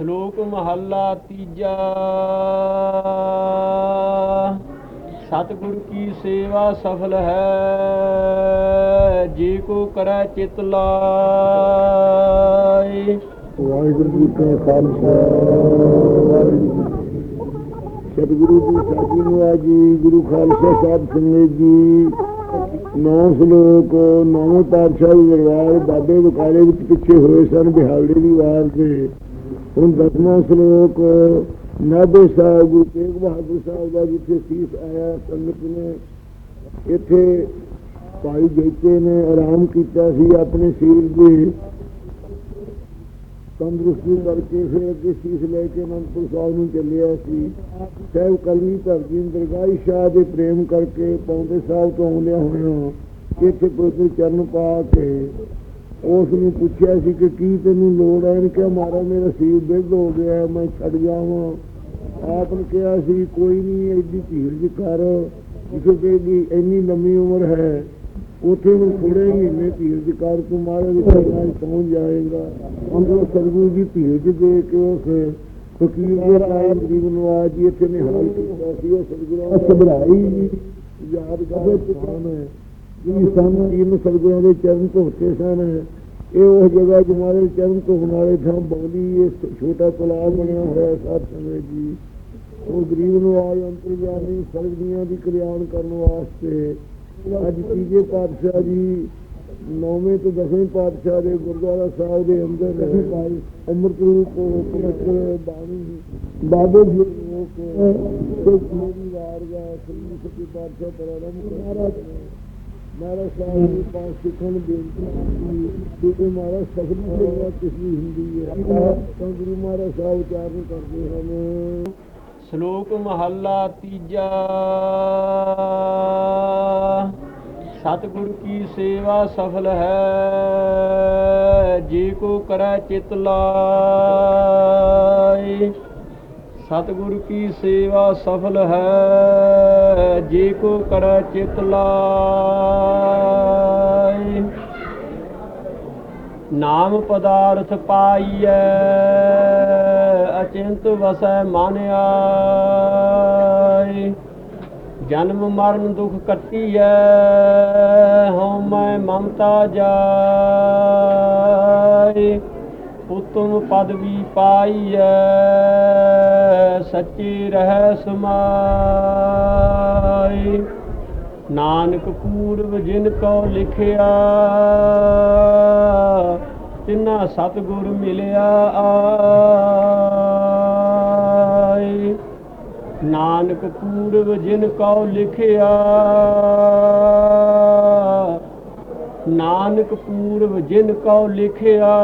ਸ਼ਲੋਕ ਮਹੱਲਾ ਤੀਜਾ। ਸਤਿਗੁਰ ਕੀ ਸੇਵਾ ਸਫਲ ਹੈ, ਜੇ ਕੋ ਕਰੈ ਚਿਤ ਲਾਇ ਵਾਹਿਗੁਰੂ ਜੀ ਕਾ ਖਾਲਸਾ ਜੀ ਸਤਿਗੁਰੂ ਜੀ ਸਾਜੀ ਨੂੰ ਆਜੀ ਗੁਰੂ ਖਾਲਸਾ ਸਾਹਿਬ ਸੰਗਤ ਜੀ। ਨੌ ਸ਼ਲੋਕ ਨੌਵੇਂ ਪਾਤਸ਼ਾਹ ਦੀ ਦਰਬਾਰ ਬਾਬੇ ਬਕਾਲੇ ਵਿੱਚ ਪਿੱਛੇ ਹੋਏ ਸਨ ਬਿਹਾਲੜੇ ਦੀ ਵਾਰ ਤੇ। ਹੁਣ ਦਸਵਾਂ ਸ਼ਲੋਕ ਨਾਭੇ ਸਾਹਿਬ, ਗੁਰੂ ਤੇਗ ਬਹਾਦਰ ਸਾਹਿਬ ਦਾ ਜਿੱਥੇ ਸੀਸ ਆਇਆ, ਸੰਗਤ ਨੇ ਇੱਥੇ ਭਾਈ ਜੈਤੇ ਨੇ ਆਰਾਮ ਕੀਤਾ ਸੀ ਆਪਣੇ ਸਰੀਰ ਦੀ। ਤੰਦਰੁਸਤੀ ਕਰਕੇ ਫਿਰ ਅੱਗੇ ਸੀਸ ਲੈ ਕੇ ਅਨੰਦਪੁਰ ਸਾਹਿਬ ਨੂੰ ਚੱਲਿਆ ਸੀ। ਸਹਿਬ ਕਲਮੀ ਧਰਜੀ ਦਰਗਾਹੀ ਸ਼ਾਹ ਦੇ ਪ੍ਰੇਮ ਕਰਕੇ ਪੌਂਦੇ ਸਾਹਿਬ ਤੋਂ ਆਉਂਦਿਆਂ ਹੋਇਆਂ ਇੱਥੇ ਪਵਿੱਤਰ ਚਰਨ ਪਾ ਕੇ ਉਸ ਨੂੰ ਪੁੱਛਿਆ ਸੀ ਕਿ ਕੀ ਤੈਨੂੰ ਲੋੜ ਹੈ ਇਹਨੇ ਕਿਹਾ ਮਾਰਾ ਮੇਰਾ ਸੀਰ ਬਿਰਧ ਹੋ ਗਿਆ ਮੈਂ ਛੱਡ ਜਾਵਾਂ। ਆਪ ਨੇ ਕਿਹਾ ਸੀ ਕੋਈ ਨਹੀਂ ਐਡੀ ਧੀਰਜ ਕਰ ਜਿਸੇ ਕਿ ਵੀ ਇੰਨੀ ਲੰਮੀ ਉਮਰ ਹੈ ਉਥੇ ਨੂੰ ਥੋੜੇ ਮਹੀਨੇ ਧੀਰਜ ਕਰ ਤੂੰ ਮਾਰੇ ਦੇ ਚਰਨਾਂ 'ਚ ਪਹੁੰਚ ਜਾਏਗਾ। ਅੰਦਰੋਂ ਸਤਿਗੁਰੂ ਦੀ ਧੀਰਜ ਦੇ ਕੇ ਉਸ ਫਕੀਰ ਦੇ ਰਾਏ ਗਰੀਬ ਨਵਾਜ ਜੀ ਇੱਥੇ ਨੇ ਹਾਲ ਕੀਤਾ ਸੀ। ਉਹ ਸਤਿਗੁਰਾਂ ਦਾ ਸਬਰਾਈ ਯਾਦ ਕਰਦੇ ਹੈ। ਜਿਹੜੀ ਸਾਨੂੰ ਜੀ ਨੂੰ ਸਤਿਗੁਰਾਂ ਦੇ ਚਰਨ ਧੋਤੇ ਸਨ। ਇਹ ਉਹ ਜਗ੍ਹਾ ਜਮਾਰੇ ਚਰਨ ਧੋਣ ਵਾਲੇ ਥਾਂ ਬੌਲੀ ਇਹ ਛੋਟਾ ਤਲਾਬ ਬਣਿਆ ਹੋਇਆ ਸਾਧ ਸੰਗਤ ਜੀ। ਉਹ ਗਰੀਬ ਨਵਾਜ ਅੰਤਰਜਾਮੀ ਸਰਗਦੀਆਂ ਦੀ ਕਲਿਆਣ ਕਰਨ ਵਾਸਤੇ ਅੱਜ ਤੀਜੇ ਪਾਤਸ਼ਾਹ ਜੀ, ਨੌਵੇਂ ਤੋਂ ਦਸਵੇਂ ਪਾਤਸ਼ਾਹ ਦੇ ਗੁਰਦੁਆਰਾ ਸਾਹਿਬ ਦੇ ਅੰਦਰ ਅੰਮ੍ਰਿਤ ਰੂਪ ਪਵਿੱਤਰ ਬਾਣੀ ਬਾਬੇ ਜੀ ਲੋਕ ਕੋਈ ਮੇਰੀ ਵਾਰਗਾ ਸ੍ਰੀ ਸੱਚੇ ਪਾਤਸ਼ਾਹ ਪ੍ਰਾਰੰਭ ਮਹਾਰਾਜ ਸਾਹਿਬ ਨੂੰ ਪਾਸ ਸਿੱਖਣ ਬੇਨਤੀ ਕੀਤੀ। ਕਿ ਮਹਾਰਾਜ ਸਫਲ ਸੇਵਾ ਕਿਸ ਹੁੰਦੀ ਹੈ। ਤਾਂ ਗੁਰੂ ਮਹਾਰਾਜ ਸਾਹਿਬ ਉਚਾਰਨ ਕਰਦੇ ਹਨ। ਸ਼ਲੋਕ ਮਹੱਲਾ ਤੀਜਾ। ਸਤਿਗੁਰ ਕੀ ਸੇਵਾ ਸਫਲ ਹੈ, ਜੇ ਕੋ ਕਰੈ ਚਿਤ ਲਾਇ ਸਤਿਗੁਰ ਕੀ ਸੇਵਾ ਸਫਲ ਹੈ ਜੇ ਕੋ ਕਰੈ ਚਿਤ ਲਾਇ ਨਾਮ ਪਦਾਰਥ ਪਾਈਐ, ਅਚਿੰਤ ਵਸੈ ਮਨ ਆਈ। ਜਨਮ ਮਰਨ ਦੁਖ ਕੱਟੀਐ, ਹਉ ਮੈਂ ਮਮਤਾ ਜਾਈ। ਉਤਮ ਪਦਵੀ ਪਾਈਐ ਸੱਚੀ ਰਹਿ ਸਮਾਈ। ਨਾਨਕ ਪੂਰਵ ਜਿਨ ਕੋ ਲਿਖਿਆ, ਤਿਨਾ ਸਤਿਗੁਰ ਮਿਲਿਆ ਆਈ। ਨਾਨਕ ਪੂਰਵ ਜਿਨ ਕੋ ਲਿਖਿਆ, ਨਾਨਕ ਪੂਰਵ ਜਿਨ ਕੋ ਲਿਖਿਆ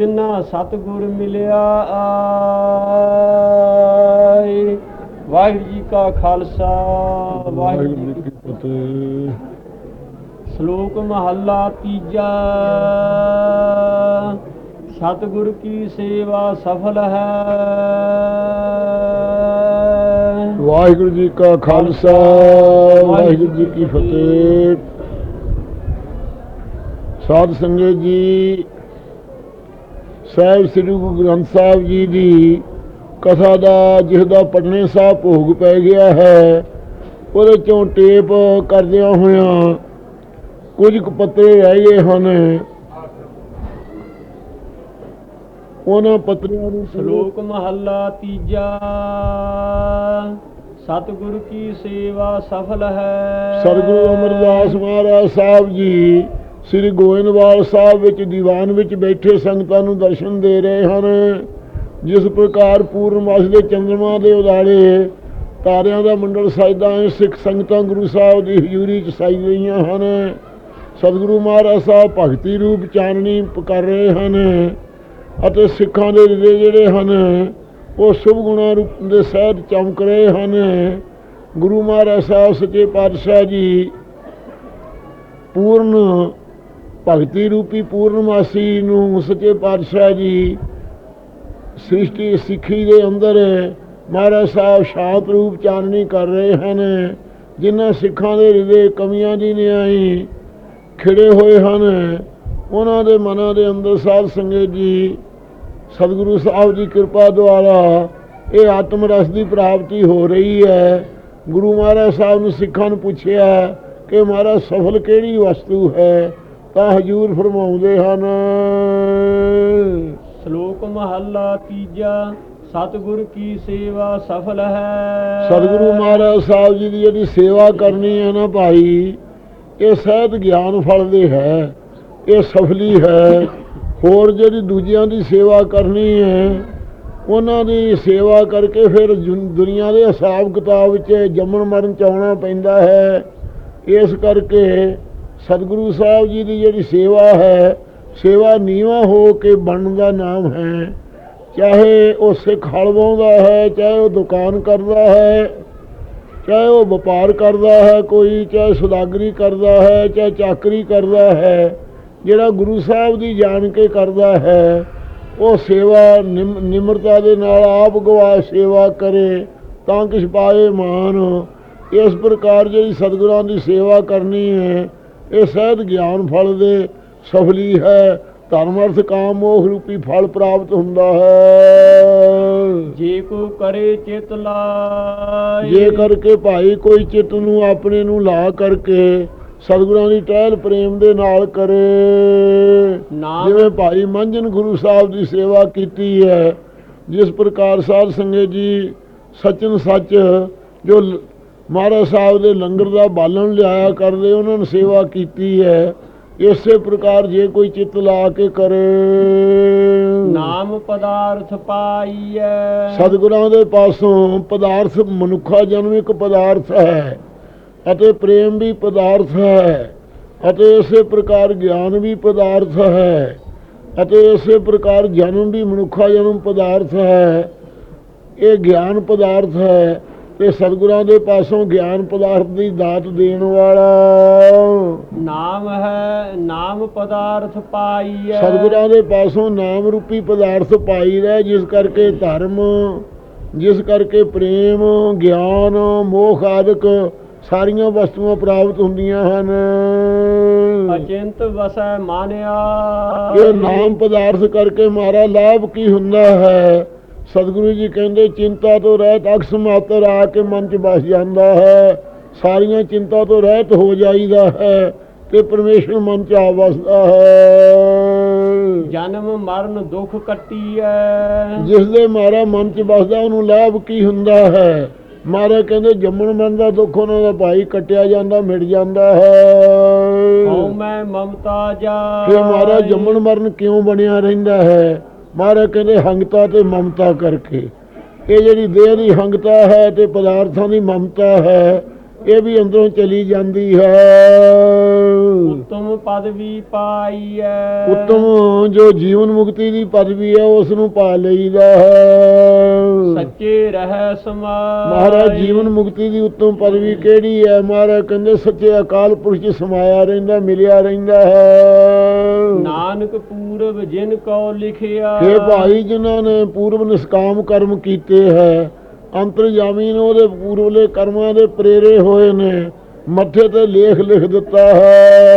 ਤਿਨਾ ਸਤਿਗੁਰ ਮਿਲਿਆ ਆਈ ਵਾਹਿਗੁਰੂ ਜੀ ਕਾ ਖਾਲਸਾ, ਵਾਹਿਗੁਰੂ ਜੀ ਕੀ ਫਤਿਹ। ਸ਼ਲੋਕ ਮਹੱਲਾ ਤੀਜਾ। ਸਤਿਗੁਰ ਕੀ ਸੇਵਾ ਸਫਲ ਹੈ? ਵਾਹਿਗੁਰੂ ਜੀ ਕਾ ਖਾਲਸਾ, ਵਾਹਿਗੁਰੂ ਜੀ ਕੀ ਫਤਿਹ। ਸਾਧ ਸੰਗਤ ਜੀ ਸਾਹਿਬ ਸ੍ਰੀ ਗੁਰੂ ਗ੍ਰੰਥ ਸਾਹਿਬ ਜੀ ਦੀ ਕਥਾ ਦਾ ਜਿਸ ਦਾ ਪਟਨੇ ਸਾਹਿਬ ਭੋਗ ਪੈ ਗਿਆ ਹੈ ਉਹਦੇ ਚੋਂ ਟੇਪ ਕਰਦਿਆਂ ਹੋਇਆਂ ਕੁਝ ਕੁ ਪੱਤਰੇ ਰਹਿ ਗਏ ਹਨ। ਉਹਨਾਂ ਪੱਤਰਿਆਂ ਨੂੰ ਸ਼ਲੋਕ ਮਹੱਲਾ ਤੀਜਾ। ਸਤਿਗੁਰ ਕੀ ਸੇਵਾ ਸਫਲ ਹੈ। ਸਰਗੁਰੂ ਅਮਰਦਾਸ ਮਹਾਰਾਜ ਸਾਹਿਬ ਜੀ ਸ੍ਰੀ ਗੋਇੰਦਵਾਲ ਸਾਹਿਬ ਵਿੱਚ ਦੀਵਾਨ ਵਿੱਚ ਬੈਠੇ ਸੰਗਤਾਂ ਨੂੰ ਦਰਸ਼ਨ ਦੇ ਰਹੇ ਹਨ। ਜਿਸ ਪ੍ਰਕਾਰ ਪੂਰਨਮਾਸ ਦੇ ਚੰਦਰਮਾ ਦੇ ਉਦਾਲੇ ਤਾਰਿਆਂ ਦਾ ਮੰਡਲ ਸਜਦਾ ਹੈ, ਸਿੱਖ ਸੰਗਤਾਂ ਗੁਰੂ ਸਾਹਿਬ ਦੀ ਹਜ਼ੂਰੀ 'ਚ ਸਾਈ ਗਈਆਂ ਹਨ। ਸਤਿਗੁਰੂ ਮਹਾਰਾਜ ਸਾਹਿਬ ਭਗਤੀ ਰੂਪ ਚਾਨਣੀ ਕਰ ਰਹੇ ਹਨ ਅਤੇ ਸਿੱਖਾਂ ਦੇ ਹਿਰਦੇ ਜਿਹੜੇ ਹਨ, ਉਹ ਸ਼ੁਭ ਗੁਣਾਂ ਰੂਪ ਦੇ ਸਹਿਤ ਚਮਕ ਰਹੇ ਹਨ। ਗੁਰੂ ਮਹਾਰਾਜ ਸਾਹਿਬ ਸੱਚੇ ਪਾਤਸ਼ਾਹ ਜੀ, ਪੂਰਨ ਭਗਤੀ ਰੂਪੀ ਪੂਰਨਮਾਸੀ ਨੂੰ ਸੱਚੇ ਪਾਤਸ਼ਾਹ ਜੀ ਸ੍ਰਿਸ਼ਟੀ ਸਿੱਖੀ ਦੇ ਅੰਦਰ ਮਹਾਰਾਜ ਸਾਹਿਬ ਸ਼ਾਂਤ ਰੂਪ ਚਾਨਣੀ ਕਰ ਰਹੇ ਹਨ, ਜਿਨ੍ਹਾਂ ਸਿੱਖਾਂ ਦੇ ਹਿਰਦੇ ਕਮੀਆਂ ਦੀ ਨਿਆਈ ਖਿੜੇ ਹੋਏ ਹਨ, ਉਹਨਾਂ ਦੇ ਮਨਾਂ ਦੇ ਅੰਦਰ ਸਾਧ ਸੰਗਤ ਜੀ, ਸਤਿਗੁਰੂ ਸਾਹਿਬ ਦੀ ਕਿਰਪਾ ਦੁਆਰਾ ਇਹ ਆਤਮ ਰਸ ਦੀ ਪ੍ਰਾਪਤੀ ਹੋ ਰਹੀ ਹੈ। ਗੁਰੂ ਮਹਾਰਾਜ ਸਾਹਿਬ ਨੂੰ ਸਿੱਖਾਂ ਨੂੰ ਪੁੱਛਿਆ ਕਿ ਮਹਾਰਾਜ ਸਫਲ ਕਿਹੜੀ ਵਸਤੂ ਹੈ? ਤਾਂ ਹਜੂਰ ਫਰਮਾਉਂਦੇ ਹਨ। ਸ਼ਲੋਕ ਮਹੱਲਾ ਤੀਜਾ ਸਤਿਗੁਰ ਕੀ ਸੇਵਾ ਸਫਲ ਹੈ? ਸਤਿਗੁਰੂ ਮਹਾਰਾਜ ਸਾਹਿਬ ਜੀ ਦੀ ਜਿਹੜੀ ਸੇਵਾ ਕਰਨੀ ਹੈ ਨਾ ਭਾਈ ਇਹ ਸਹਿਤ ਗਿਆਨ ਫਲ ਦੇ ਹੈ ਇਹ ਸਫਲੀ ਹੈ। ਹੋਰ ਜਿਹੜੀ ਦੂਜਿਆਂ ਦੀ ਸੇਵਾ ਕਰਨੀ ਹੈ ਉਹਨਾਂ ਦੀ ਸੇਵਾ ਕਰਕੇ ਫਿਰ ਦੁਨੀਆ ਦੇ ਹਿਸਾਬ ਕਿਤਾਬ ਵਿੱਚ ਜੰਮਣ ਮਰਨ ਚ ਆਉਣਾ ਪੈਂਦਾ ਹੈ। ਇਸ ਕਰਕੇ ਸਤਿਗੁਰੂ ਸਾਹਿਬ ਜੀ ਦੀ ਜਿਹੜੀ ਸੇਵਾ ਹੈ, ਸੇਵਾ ਨੀਵਾ ਹੋ ਕੇ ਬਣਨ ਦਾ ਨਾਮ ਹੈ। ਚਾਹੇ ਉਹ ਸਿੱਖ ਹਲਵਾਉਂਦਾ ਹੈ, ਚਾਹੇ ਉਹ ਦੁਕਾਨ ਕਰਦਾ ਹੈ, ਚਾਹੇ ਉਹ ਵਪਾਰ ਕਰਦਾ ਹੈ ਕੋਈ, ਚਾਹੇ ਸੁਦਾਗਰੀ ਕਰਦਾ ਹੈ, ਚਾਹੇ ਚਾਕਰੀ ਕਰਦਾ ਹੈ, ਜਿਹੜਾ ਗੁਰੂ ਸਾਹਿਬ ਦੀ ਜਾਣ ਕੇ ਕਰਦਾ ਹੈ, ਉਹ ਸੇਵਾ ਨਿਮ- ਨਿਮਰਤਾ ਦੇ ਨਾਲ ਆਪ ਗਵਾ ਸੇਵਾ ਕਰੇ, ਤਾਂ ਕਿਛ ਪਾਏ ਮਾਨ। ਇਸ ਪ੍ਰਕਾਰ ਜਿਹੜੀ ਸਤਿਗੁਰਾਂ ਦੀ ਸੇਵਾ ਕਰਨੀ ਹੈ ਇਹ ਸਹਿਤ ਗਿਆਨ ਫਲ ਦੇ ਸਫਲੀ ਹੈ। ਧਰਮ ਅਰਥ ਕਾਮ ਮੋਹ ਰੂਪੀ ਫਲ ਪ੍ਰਾਪਤ ਹੁੰਦਾ ਹੈ। ਜੇ ਕੋ ਕਰੇ ਚਿਤ ਲਾਏ। ਜੇ ਕਰਕੇ ਭਾਈ ਕੋਈ ਚਿੱਤ ਨੂੰ ਆਪਣੇ ਨੂੰ ਲਾ ਕਰਕੇ ਸਤਿਗੁਰਾਂ ਦੀ ਟਹਿਲ ਪ੍ਰੇਮ ਦੇ ਨਾਲ ਕਰੇ। ਜਿਵੇਂ ਭਾਈ ਮੰਜਨ ਗੁਰੂ ਸਾਹਿਬ ਦੀ ਸੇਵਾ ਕੀਤੀ ਹੈ ਜਿਸ ਪ੍ਰਕਾਰ ਸਾਧ ਸੰਗਤ ਜੀ ਸਚਨ ਸੱਚ ਜੋ ਮਹਾਰਾਜ ਸਾਹਿਬ ਦੇ ਲੰਗਰ ਦਾ ਬਾਲਣ ਲਿਆਇਆ ਕਰਦੇ ਉਹਨਾਂ ਨੇ ਸੇਵਾ ਕੀਤੀ ਹੈ। ਇਸੇ ਪ੍ਰਕਾਰ ਜੇ ਕੋਈ ਚਿੱਤ ਲਾ ਕੇ ਕਰੇ। ਨਾਮ ਪਦਾਰਥ ਪਾਈਐ। ਸਤਿਗੁਰਾਂ ਦੇ ਪਾਸੋਂ ਪਦਾਰਥ ਮਨੁੱਖਾ ਜਨਮ ਇੱਕ ਪਦਾਰਥ ਹੈ ਅਤੇ ਪ੍ਰੇਮ ਵੀ ਪਦਾਰਥ ਹੈ ਅਤੇ ਇਸੇ ਪ੍ਰਕਾਰ ਗਿਆਨ ਵੀ ਪਦਾਰਥ ਹੈ ਅਤੇ ਇਸੇ ਪ੍ਰਕਾਰ ਜਨਮ ਵੀ ਮਨੁੱਖਾ ਜਨਮ ਪਦਾਰਥ ਹੈ। ਇਹ ਗਿਆਨ ਪਦਾਰਥ ਹੈ ਤੇ ਸਤਿਗੁਰਾਂ ਦੇ ਪਾਸੋਂ ਗਿਆਨ ਪਦਾਰਥ ਦੀ ਦਾਤ ਦੇਣ ਵਾਲਾ। ਨਾਮ ਹੈ ਨਾਮ ਪਦਾਰਥ ਪਾਈਐ। ਸਤਿਗੁਰਾਂ ਦੇ ਪਾਸੋਂ ਨਾਮ ਰੂਪੀ ਪਦਾਰਥ ਪਾਈਦਾ ਜਿਸ ਕਰਕੇ ਧਰਮ ਜਿਸ ਕਰਕੇ ਪ੍ਰੇਮ ਗਿਆਨ ਮੋਖ ਆਦਿਕ ਸਾਰੀਆਂ ਵਸਤੂਆਂ ਪ੍ਰਾਪਤ ਹੁੰਦੀਆਂ ਹਨ। ਅਚਿੰਤ ਵਸੈ ਮਾਨਿਆ। ਇਹ ਨਾਮ ਪਦਾਰਥ ਕਰਕੇ ਮਾਰਾ ਲਾਭ ਕੀ ਹੁੰਦਾ ਹੈ? ਸਤਿਗੁਰੂ ਜੀ ਕਹਿੰਦੇ ਚਿੰਤਾ ਤੋਂ ਰਹਿਤ ਅਕਸ ਮਾਤਰ ਆ ਕੇ ਮਨ ਚ ਬਸ ਜਾਂਦਾ ਹੈ। ਸਾਰੀਆਂ ਚਿੰਤਾ ਤੋਂ ਰਹਿਤ ਹੋ ਜਾਈਦਾ ਹੈ ਤੇ ਪਰਮੇਸ਼ਰ ਮਨ ਚ ਆ ਵਸਦਾ ਹੈ। ਜਨਮ ਮਰਨ ਦੁਖ ਕੱਟੀਐ। ਜਿਸ ਦੇ ਮਾਰਾ ਮਨ ਚ ਵਸਦਾ ਉਹਨੂੰ ਲਾਭ ਕੀ ਹੁੰਦਾ ਹੈ? ਮਾਰਾ ਕਹਿੰਦੇ ਜੰਮਣ ਮਰਨ ਦਾ ਦੁੱਖ ਉਹਨਾਂ ਦਾ ਭਾਈ ਕੱਟਿਆ ਜਾਂਦਾ ਮਿਟ ਜਾਂਦਾ ਹੈ। ਹਉ ਮੈਂ ਮਮਤਾ ਜਾ ਕਿ ਮਾਰਾ ਜੰਮਣ ਮਰਨ ਕਿਉਂ ਬਣਿਆ ਰਹਿੰਦਾ ਹੈ? ਮਹਾਰਾਜ ਕਹਿੰਦੇ ਹੰਗਤਾ ਤੇ ਮਮਤਾ ਕਰਕੇ। ਇਹ ਜਿਹੜੀ ਦੇਹ ਦੀ ਹੰਗਤਾ ਹੈ ਤੇ ਪਦਾਰਥਾਂ ਦੀ ਮਮਤਾ ਹੈ ਇਹ ਵੀ ਅੰਦਰੋਂ ਚਲੀ ਜਾਂਦੀ ਹੈ। ਉਤਮ ਪਦਵੀ ਪਾਈਐ ਉੱਤਮ ਜੋ ਜੀਵਨ ਮੁਕਤੀ ਦੀ ਪਦਵੀ ਹੈ ਉਸ ਨੂੰ ਪਾ ਲਈਦਾ ਹੈ। ਸੱਚੇ ਰਹਿ ਸਮਾਈ ਮਹਾਰਾਜ ਜੀਵਨ ਮੁਕਤੀ ਦੀ ਉੱਤਮ ਪਦਵੀ ਕਿਹੜੀ ਹੈ? ਮਹਾਰਾਜ ਕਹਿੰਦੇ ਸੱਚੇ ਅਕਾਲ ਪੁਰਖ ਚ ਸਮਾਇਆ ਰਹਿੰਦਾ ਮਿਲਿਆ ਰਹਿੰਦਾ ਹੈ। ਨਾਨਕ ਪੂਰਬ ਜਿਨ ਕੋ ਲਿਖਿਆ। ਇਹ ਭਾਈ ਜਿਨ੍ਹਾਂ ਨੇ ਪੂਰਵ ਨਿਸਕਾਮ ਕਰਮ ਕੀਤੇ ਹੈ ਅੰਤਰਜਾਮੀ ਨੇ ਉਹਦੇ ਪੂਰਵਲੇ ਕਰਮਾਂ ਦੇ ਪ੍ਰੇਰੇ ਹੋਏ ਨੇ। ਮੱਥੇ ਤੇ ਲੇਖ ਲਿਖ ਦਿੱਤਾ ਹੈ।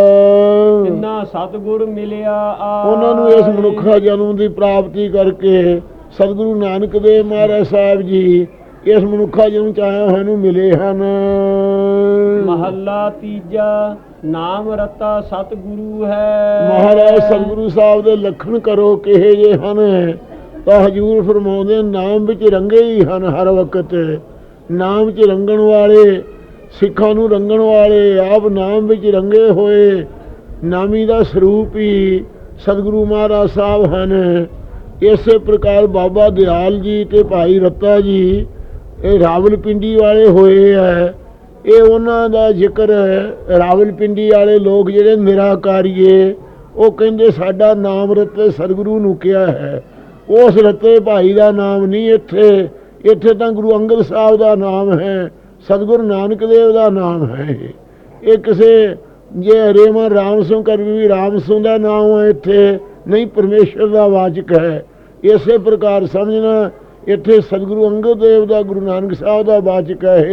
ਜਿਨ੍ਹਾਂ ਸਤਿਗੁਰ ਮਿਲਿਆ ਆ ਉਹਨਾਂ ਨੂੰ ਇਸ ਮਨੁੱਖਾ ਜਨਮ ਦੀ ਪ੍ਰਾਪਤੀ ਕਰਕੇ ਸਤਿਗੁਰੂ ਨਾਨਕ ਦੇਵ ਮਹਾਰਾਜ ਸਾਹਿਬ ਜੀ ਇਸ ਮਨੁੱਖਾ ਜਨਮ ਚ ਆਇਆ ਹੋਇਆ ਨੂੰ ਮਿਲੇ ਹਨ। ਮਹੱਲਾ ਤੀਜਾ ਨਾਮ ਰਤਾ ਸਤਿਗੁਰੂ ਹੈ। ਮਹਾਰਾਜ ਸਤਿਗੁਰੂ ਸਾਹਿਬ ਦੇ ਲੱਖਣ ਕਰੋ ਕਿਹੇ ਜੇ ਹਨ। ਤਾਂ ਹਜੂਰ ਫਰਮਾਉਂਦੇ ਨਾਮ ਵਿੱਚ ਰੰਗੇ ਹੀ ਹਨ ਹਰ ਵਕਤ। ਨਾਮ 'ਚ ਰੰਗਣ ਵਾਲੇ, ਸਿੱਖਾਂ ਨੂੰ ਰੰਗਣ ਵਾਲੇ, ਆਪ ਨਾਮ ਵਿੱਚ ਰੰਗੇ ਹੋਏ, ਨਾਮੀ ਦਾ ਸਰੂਪ ਹੀ ਸਤਿਗੁਰੂ ਮਹਾਰਾਜ ਸਾਹਿਬ ਹਨ। ਇਸੇ ਪ੍ਰਕਾਰ ਬਾਬਾ ਦਿਆਲ ਜੀ ਤੇ ਭਾਈ ਰੱਤਾ ਜੀ, ਇਹ ਰਾਵਲਪਿੰਡੀ ਵਾਲੇ ਹੋਏ ਹੈ ਇਹ ਉਹਨਾਂ ਦਾ ਜ਼ਿਕਰ ਹੈ ਰਾਵਲਪਿੰਡੀ ਵਾਲੇ ਲੋਕ ਜਿਹੜੇ ਨਿਰਾਕਾਰੀਏ, ਉਹ ਕਹਿੰਦੇ ਸਾਡਾ ਨਾਮ ਰਤੇ ਸਤਿਗੁਰੂ ਨੂੰ ਕਿਹਾ ਹੈ। ਉਸ ਰਤੇ ਭਾਈ ਦਾ ਨਾਮ ਨਹੀਂ ਇੱਥੇ। ਇੱਥੇ ਤਾਂ ਗੁਰੂ ਅੰਗਦ ਸਾਹਿਬ ਦਾ ਨਾਮ ਹੈ ਸਤਿਗੁਰੂ ਨਾਨਕ ਦੇਵ ਦਾ ਨਾਮ ਹੈ। ਇਹ। ਕਿਸੇ ਜੇ ਰੇਮਾ ਰਾਮ ਸਿੰਘ ਕਰ ਵੀ ਰਾਮ ਸਿੰਘ ਦਾ ਨਾਮ ਹੈ ਇੱਥੇ ਨਹੀਂ ਪਰਮੇਸ਼ਰ ਦਾ ਵਾਚਕ ਹੈ। ਇਸੇ ਪ੍ਰਕਾਰ ਸਮਝਣਾ ਇੱਥੇ ਸਤਿਗੁਰੂ ਅੰਗਦ ਦੇਵ ਦਾ ਗੁਰੂ ਨਾਨਕ ਸਾਹਿਬ ਦਾ ਵਾਚਕ ਹੈ।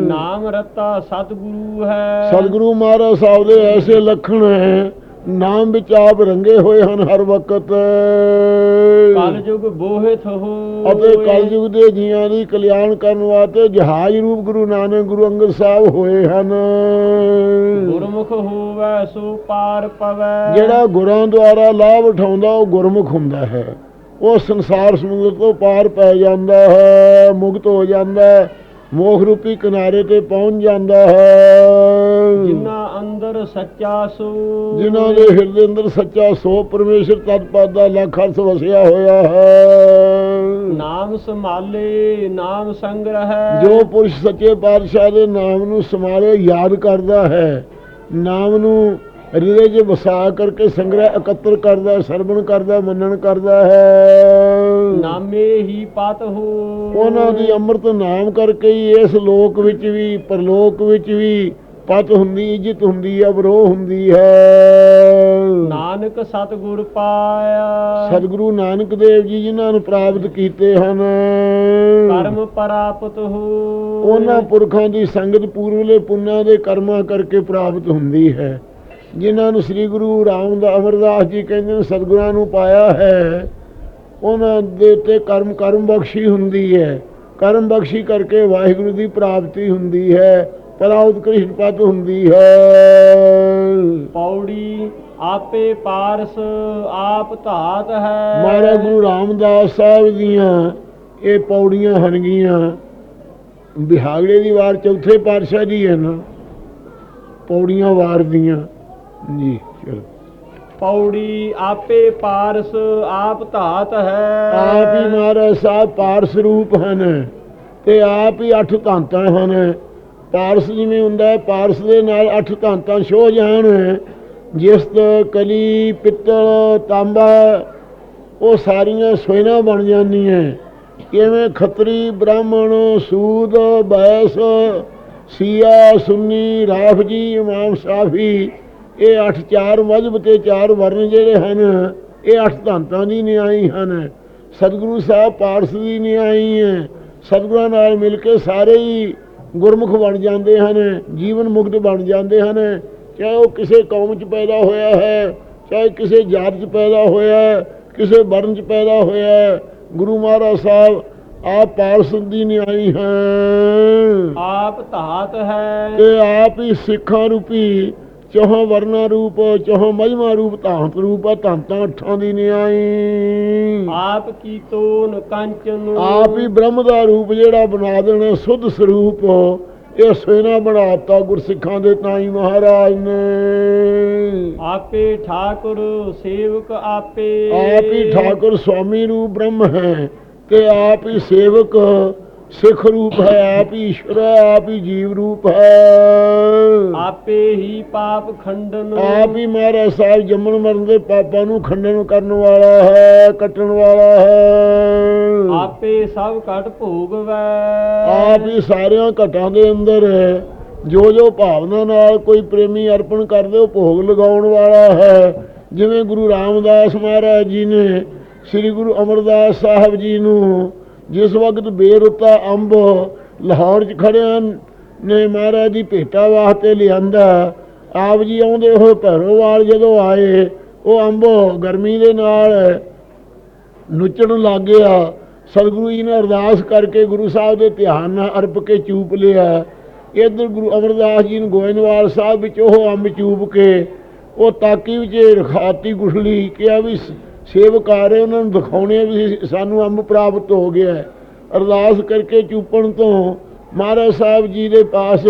ਨਾਮ ਰਤਾ ਸਤਿਗੁਰੂ ਹੈ। ਸਤਿਗੁਰੂ ਮਹਾਰਾਜ ਸਾਹਿਬ ਦੇ ਐਸੇ ਲੱਖਣ ਹੈ ਨਾਮ ਵਿੱਚ ਆਪ ਰੰਗੇ ਹੋਏ ਹਨ ਹਰ ਵਕਤ। ਕਲਯੁਗ ਬੋਹਿਤ ਹੋ ਅਤੇ ਕਲਯੁਗ ਦੇ ਜੀਆਂ ਦੀ ਕਲਿਆਣ ਕਰਨ ਵਾਸਤੇ ਜਹਾਜ਼ ਰੂਪ ਗੁਰੂ ਨਾਨਕ ਗੁਰੂ ਅੰਗਦ ਸਾਹਿਬ ਹੋਏ ਹਨ। ਗੁਰਮੁਖ ਹੋਵੈ ਸੋ ਪਾਰ ਪਵੈ। ਜਿਹੜਾ ਗੁਰਾਂ ਦੁਆਰਾ ਲਾਭ ਉਠਾਉਂਦਾ ਉਹ ਗੁਰਮੁਖ ਹੁੰਦਾ ਹੈ। ਉਹ ਸੰਸਾਰ ਸਮੁੰਦਰ ਤੋਂ ਪਾਰ ਪੈ ਜਾਂਦਾ ਹੈ ਮੁਕਤ ਹੋ ਜਾਂਦਾ ਹੈ। ਮੋਖ ਰੂਪੀ ਕਿਨਾਰੇ ਤੇ ਪਹੁੰਚ ਜਾਂਦਾ ਹੈ। ਜਿਨ੍ਹਾਂ ਅੰਦਰ ਸੱਚਾ ਸੋ। ਜਿਨ੍ਹਾਂ ਦੇ ਹਿਰਦੇ ਅੰਦਰ ਸੱਚਾ ਸੋ ਪਰਮੇਸ਼ਰ ਤਤ ਪਦ ਦਾ ਲੱਖ ਅਰਥ ਵਸਿਆ ਹੋਇਆ ਹੈ। ਨਾਮ ਸੰਭਾਲੇ ਨਾਮ ਸੰਗ੍ਰਹਿ। ਜੋ ਪੁਰਸ਼ ਸੱਚੇ ਪਾਤਸ਼ਾਹ ਦੇ ਨਾਮ ਨੂੰ ਸਮਾਰੇ ਯਾਦ ਕਰਦਾ ਹੈ। ਨਾਮ ਨੂੰ ਹਿਰਦੇ 'ਚ ਵਸਾ ਕਰਕੇ ਸੰਗ੍ਰਹਿ ਇਕੱਤਰ ਕਰਦਾ ਸਰਵਣ ਕਰਦਾ ਮੰਨਣ ਕਰਦਾ ਹੈ। ਨਾਮੇ ਹੀ ਪਤ ਹੋ। ਉਹਨਾਂ ਦੀ ਅੰਮ੍ਰਿਤ ਨਾਮ ਕਰਕੇ ਹੀ ਇਸ ਲੋਕ ਵਿੱਚ ਵੀ ਪਰਲੋਕ ਵਿੱਚ ਵੀ ਪਤ ਹੁੰਦੀ ਇੱਜ਼ਤ ਹੁੰਦੀ ਹੈ ਬਰੋਹ ਹੁੰਦੀ ਹੈ। ਨਾਨਕ ਸਤਿਗੁਰ ਪਾਇਆ। ਸਤਿਗੁਰੂ ਨਾਨਕ ਦੇਵ ਜੀ ਜਿਨ੍ਹਾਂ ਨੂੰ ਪ੍ਰਾਪਤ ਕੀਤੇ ਹਨ। ਕਰਮ ਪ੍ਰਾਪਤ ਹੋ। ਉਹਨਾਂ ਪੁਰਖਾਂ ਦੀ ਸੰਗਤ ਪੂਰਵਲੇ ਪੁੰਨਾਂ ਦੇ ਕਰਮਾਂ ਕਰਕੇ ਪ੍ਰਾਪਤ ਹੁੰਦੀ ਹੈ। ਜਿਨ੍ਹਾਂ ਨੂੰ ਸ੍ਰੀ ਗੁਰੂ ਰਾਮਦਾਸ ਅਮਰਦਾਸ ਜੀ ਕਹਿੰਦੇ ਨੇ ਸਤਿਗੁਰਾਂ ਨੂੰ ਪਾਇਆ ਹੈ ਉਹਨਾਂ ਦੇ ਉੱਤੇ ਕਰਮ ਕਰਮ ਬਖਸ਼ੀ ਹੁੰਦੀ ਹੈ। ਕਰਮ ਬਖਸ਼ੀ ਕਰਕੇ ਵਾਹਿਗੁਰੂ ਦੀ ਪ੍ਰਾਪਤੀ ਹੁੰਦੀ ਹੈ। ਪਰਾ ਉਤਕ੍ਰਿਸ਼ਟ ਪਦ ਹੁੰਦੀ ਹੈ। ਪੌੜੀ ਆਪੇ ਪਾਰਸ ਆਪ ਧਾਤ ਹੈ। ਮਹਾਰਾਜ ਗੁਰੂ ਰਾਮਦਾਸ ਸਾਹਿਬ ਦੀਆਂ ਇਹ ਪੌੜੀਆਂ ਹਨ ਗੀਆਂ ਬਿਹਾਗੜੇ ਦੀ ਵਾਰ ਚੌਥੇ ਪਾਤਸ਼ਾਹ ਦੀ ਹੈ ਨਾ ਪੌੜੀਆਂ ਵਾਰ ਦੀਆਂ ਜੀ। ਚਲੋ ਪੌੜੀ ਆਪੇ ਪਾਰਸ ਆਪ ਧਾਤ ਹੈ। ਆਪ ਹੀ ਮਹਾਰਾਜ ਸਾਹਿਬ ਪਾਰਸ ਰੂਪ ਹਨ ਤੇ ਆਪ ਹੀ ਅੱਠ ਧਾਂਤਾਂ ਹਨ। ਪਾਰਸ ਜਿਵੇਂ ਹੁੰਦਾ ਹੈ ਪਾਰਸ ਦੇ ਨਾਲ ਅੱਠ ਧਾਂਤਾਂ ਛੋ ਜਾਣ। ਜਿਸ ਕਲੀ ਪਿੱਤਲ ਤਾਂਬਾ ਉਹ ਸਾਰੀਆਂ ਸੋਇਨਾ ਬਣ ਜਾਂਦੀਆਂ ਕਿਵੇਂ ਖੱਤਰੀ ਬ੍ਰਾਹਮਣ ਸੂਦ ਬੈਸ ਸੀਆ ਸੁੰਨੀ ਰਾਫਜੀ ਇਮਾਮ ਸ਼ਾਫੀ ਇਹ ਅੱਠ ਚਾਰ ਮਜ਼ਹਬ ਤੇ ਚਾਰ ਵਰਨ ਜਿਹੜੇ ਹਨ ਇਹ ਅੱਠ ਧਾਂਤਾਂ ਦੀ ਨਿਆਈ ਹਨ। ਸਤਿਗੁਰੂ ਸਾਹਿਬ ਪਾਰਸ ਦੀ ਨਿਆਈ ਹੈ। ਸਤਿਗੁਰਾਂ ਨਾਲ ਮਿਲ ਕੇ ਸਾਰੇ ਹੀ ਗੁਰਮੁਖ ਬਣ ਜਾਂਦੇ ਹਨ ਜੀਵਨ ਮੁਕਤ ਬਣ ਜਾਂਦੇ ਹਨ। ਚਾਹੇ ਉਹ ਕਿਸੇ ਕੌਮ 'ਚ ਪੈਦਾ ਹੋਇਆ ਹੈ ਚਾਹੇ ਕਿਸੇ ਜਾਤ 'ਚ ਪੈਦਾ ਹੋਇਆ ਹੈ ਕਿਸੇ ਵਰਨ 'ਚ ਪੈਦਾ ਹੋਇਆ ਹੈ ਗੁਰੂ ਮਹਾਰਾਜ ਸਾਹਿਬ ਆਪ ਪਾਰਸ ਦੀ ਨਿਆਈ ਹੈ ਆਪ ਧਾਤ ਹੈ। ਤੇ ਆਪ ਹੀ ਸਿੱਖਾਂ ਰੂਪੀ ਚੌਹਾਂ ਵਰਨਾ ਰੂਪ ਚੌਹਾਂ ਮਜਮਾ ਰੂਪ ਧਾਂਤ ਰੂਪ ਆ ਧਾਂਤਾਂ ਅੱਠਾਂ ਦੀ ਨਿਆਈ। ਆਪ ਕੀ ਤੋਨ ਕੰਚਨ ਆਪ ਹੀ ਬ੍ਰਹਮ ਦਾ ਰੂਪ ਜਿਹੜਾ ਬਣਾ ਦੇਣਾ ਸੁੱਧ ਸਰੂਪ। ਇਹ ਸੋਨਾ ਬਣਾਤਾ ਗੁਰਸਿੱਖਾਂ ਦੇ ਤਾਈ ਮਹਾਰਾਜ ਨੇ। ਆਪੇ ਠਾਕੁਰ ਸੇਵਕ ਆਪੇ। ਆਪ ਹੀ ਠਾਕੁਰ ਸੁਆਮੀ ਰੂਪ ਬ੍ਰਹਮ ਹੈ ਤੇ ਆਪ ਹੀ ਸੇਵਕ ਸਿੱਖ ਰੂਪ ਹੈ ਆਪ ਹੀ ਈਸ਼ਵਰ ਹੈ ਆਪ ਹੀ ਜੀਵ ਰੂਪ ਹੈ। ਆਪੇ ਹੀ ਪਾਪ ਖੰਡਨ ਆਪ ਹੀ ਮਹਾਰਾਜ ਸਾਹਿਬ ਜੰਮਣ ਮਰਨ ਦੇ ਪਾਪਾਂ ਨੂੰ ਖੰਡਨ ਕਰਨ ਵਾਲਾ ਹੈ ਕੱਟਣ ਵਾਲਾ ਹੈ। ਆਪੇ ਸਭ ਘਟ ਭੋਗਵੈ। ਆਪ ਹੀ ਸਾਰਿਆਂ ਘਟਾਂ ਦੇ ਅੰਦਰ ਜੋ ਜੋ ਭਾਵਨਾ ਨਾਲ ਕੋਈ ਪ੍ਰੇਮੀ ਅਰਪਣ ਕਰਦੇ ਉਹ ਭੋਗ ਲਗਾਉਣ ਵਾਲਾ ਹੈ। ਜਿਵੇਂ ਗੁਰੂ ਰਾਮਦਾਸ ਮਹਾਰਾਜ ਜੀ ਨੇ ਸ੍ਰੀ ਗੁਰੂ ਅਮਰਦਾਸ ਸਾਹਿਬ ਜੀ ਨੂੰ ਜਿਸ ਵਕਤ ਬੇਰੁੱਤਾ ਅੰਬ ਲਾਹੌਰ 'ਚ ਖੜਿਆਂ ਨੇ ਮਹਾਰਾਜ ਦੀ ਭੇਟਾ ਵਾਸਤੇ ਲਿਆਂਦਾ, ਆਪ ਜੀ ਆਉਂਦੇ ਹੋਏ ਭੈਰੋਵਾਲ ਜਦੋਂ ਆਏ, ਉਹ ਅੰਬ ਗਰਮੀ ਦੇ ਨਾਲ ਨੁੱਚਣ ਲੱਗ ਗਿਆ। ਸਤਿਗੁਰੂ ਜੀ ਨੇ ਅਰਦਾਸ ਕਰਕੇ ਗੁਰੂ ਸਾਹਿਬ ਦੇ ਧਿਆਨ ਨਾਲ ਅਰਪ ਕੇ ਚੂਪ ਲਿਆ। ਇਧਰ ਗੁਰੂ ਅਮਰਦਾਸ ਜੀ ਨੂੰ ਗੋਇੰਦਵਾਲ ਸਾਹਿਬ ਵਿੱਚ ਉਹ ਅੰਬ ਚੂਪ ਕੇ, ਉਹ ਤਾਕੀ ਵਿੱਚ ਰਖਾਤੀ ਗੁਠਲੀ, ਕਿਹਾ ਵੀ ਸੇਵਕ ਆ ਰਹੇ ਉਹਨਾਂ ਨੂੰ ਦਿਖਾਉਣੇ ਵੀ ਸਾਨੂੰ ਅੰਬ ਪ੍ਰਾਪਤ ਹੋ ਗਿਆ ਅਰਦਾਸ ਕਰਕੇ ਚੂਪਣ ਤੋਂ ਮਹਾਰਾਜ ਸਾਹਿਬ ਜੀ ਦੇ ਪਾਸ